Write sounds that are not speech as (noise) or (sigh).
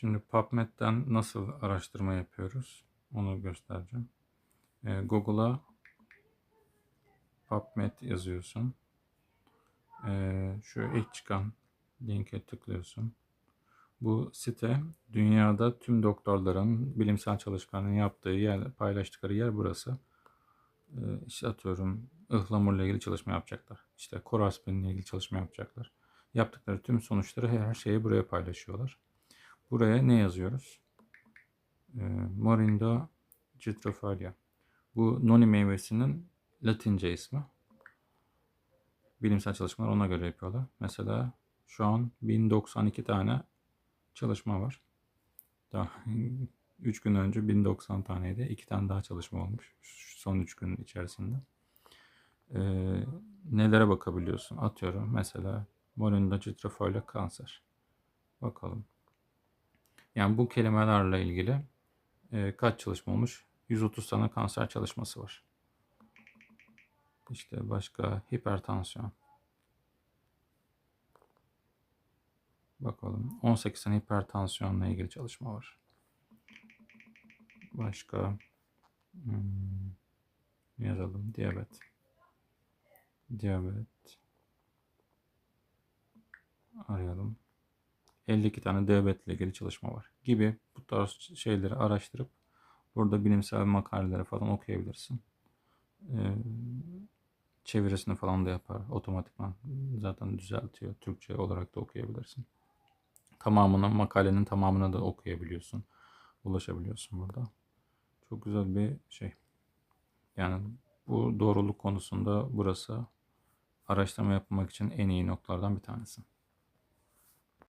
Şimdi PubMed'den nasıl araştırma yapıyoruz onu göstereceğim. Ee, Google'a PubMed yazıyorsun. Ee, şu ilk çıkan linke tıklıyorsun. Bu site dünyada tüm doktorların bilimsel çalışmalarını yaptığı yer, paylaştıkları yer burası. Ee, işte atıyorum ıhlamurla ilgili çalışma yapacaklar. İşte koraspinle ilgili çalışma yapacaklar. Yaptıkları tüm sonuçları her şeyi buraya paylaşıyorlar. Buraya ne yazıyoruz? Ee, Morinda citrofalia. Bu noni meyvesinin latince ismi. Bilimsel çalışmalar ona göre yapıyorlar. Mesela şu an 1092 tane çalışma var. Daha (laughs) 3 gün önce 1090 taneydi. 2 tane daha çalışma olmuş son 3 gün içerisinde. Ee, nelere bakabiliyorsun? Atıyorum mesela Morinda citrofolia kanser. Bakalım. Yani bu kelimelerle ilgili e, kaç çalışma olmuş? 130 tane kanser çalışması var. İşte başka hipertansiyon. Bakalım. 18 tane hipertansiyonla ilgili çalışma var. Başka hmm, yazalım. Diyabet. Diyabet. Arayalım. 52 tane diyabetle ilgili çalışma var gibi bu tarz şeyleri araştırıp burada bilimsel makaleleri falan okuyabilirsin. Ee, çevirisini falan da yapar otomatikman zaten düzeltiyor. Türkçe olarak da okuyabilirsin. Tamamını makalenin tamamını da okuyabiliyorsun. Ulaşabiliyorsun burada. Çok güzel bir şey. Yani bu doğruluk konusunda burası araştırma yapmak için en iyi noktalardan bir tanesi.